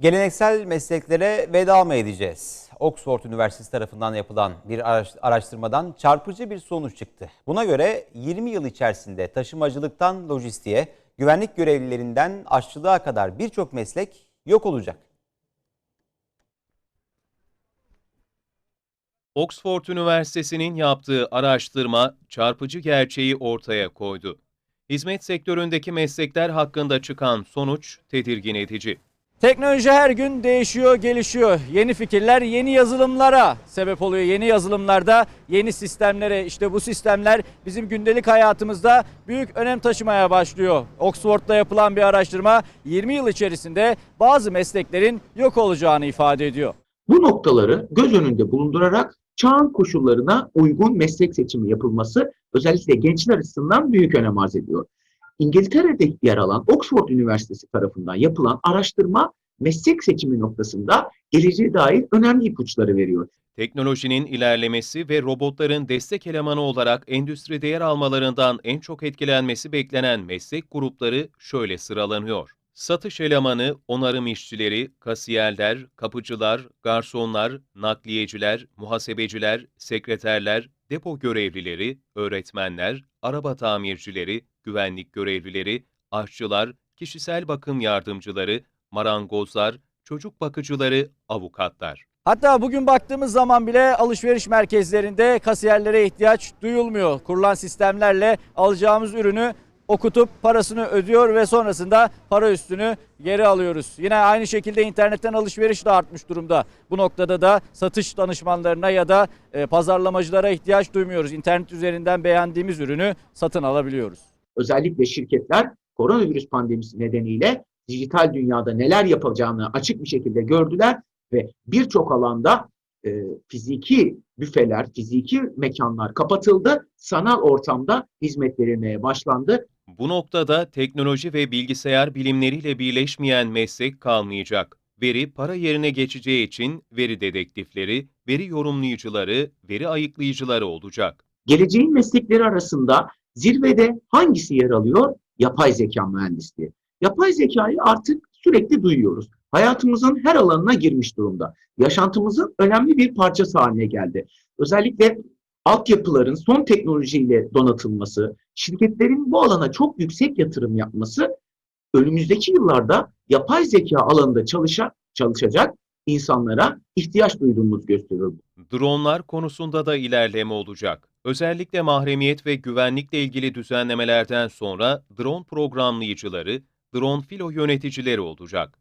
Geleneksel mesleklere veda mı edeceğiz? Oxford Üniversitesi tarafından yapılan bir araş- araştırmadan çarpıcı bir sonuç çıktı. Buna göre 20 yıl içerisinde taşımacılıktan lojistiğe, güvenlik görevlilerinden aşçılığa kadar birçok meslek yok olacak. Oxford Üniversitesi'nin yaptığı araştırma çarpıcı gerçeği ortaya koydu. Hizmet sektöründeki meslekler hakkında çıkan sonuç tedirgin edici. Teknoloji her gün değişiyor, gelişiyor. Yeni fikirler yeni yazılımlara sebep oluyor. Yeni yazılımlarda yeni sistemlere işte bu sistemler bizim gündelik hayatımızda büyük önem taşımaya başlıyor. Oxford'da yapılan bir araştırma 20 yıl içerisinde bazı mesleklerin yok olacağını ifade ediyor. Bu noktaları göz önünde bulundurarak çağın koşullarına uygun meslek seçimi yapılması özellikle gençler açısından büyük önem arz ediyor. İngiltere'de yer alan Oxford Üniversitesi tarafından yapılan araştırma meslek seçimi noktasında geleceğe dair önemli ipuçları veriyor. Teknolojinin ilerlemesi ve robotların destek elemanı olarak endüstride yer almalarından en çok etkilenmesi beklenen meslek grupları şöyle sıralanıyor. Satış elemanı, onarım işçileri, kasiyerler, kapıcılar, garsonlar, nakliyeciler, muhasebeciler, sekreterler, depo görevlileri, öğretmenler, araba tamircileri, güvenlik görevlileri, aşçılar, kişisel bakım yardımcıları, marangozlar, çocuk bakıcıları, avukatlar. Hatta bugün baktığımız zaman bile alışveriş merkezlerinde kasiyerlere ihtiyaç duyulmuyor. Kurulan sistemlerle alacağımız ürünü okutup parasını ödüyor ve sonrasında para üstünü geri alıyoruz. Yine aynı şekilde internetten alışveriş de artmış durumda. Bu noktada da satış danışmanlarına ya da e, pazarlamacılara ihtiyaç duymuyoruz. İnternet üzerinden beğendiğimiz ürünü satın alabiliyoruz. Özellikle şirketler koronavirüs pandemisi nedeniyle dijital dünyada neler yapacağını açık bir şekilde gördüler ve birçok alanda e, fiziki büfeler, fiziki mekanlar kapatıldı. Sanal ortamda hizmet verilmeye başlandı. Bu noktada teknoloji ve bilgisayar bilimleriyle birleşmeyen meslek kalmayacak. Veri para yerine geçeceği için veri dedektifleri, veri yorumlayıcıları, veri ayıklayıcıları olacak. Geleceğin meslekleri arasında zirvede hangisi yer alıyor? Yapay zeka mühendisliği. Yapay zekayı artık sürekli duyuyoruz. Hayatımızın her alanına girmiş durumda. Yaşantımızın önemli bir parçası haline geldi. Özellikle altyapıların son teknolojiyle donatılması, şirketlerin bu alana çok yüksek yatırım yapması önümüzdeki yıllarda yapay zeka alanında çalışa, çalışacak insanlara ihtiyaç duyduğumuz gösteriyor. Dronlar konusunda da ilerleme olacak. Özellikle mahremiyet ve güvenlikle ilgili düzenlemelerden sonra drone programlayıcıları, drone filo yöneticileri olacak.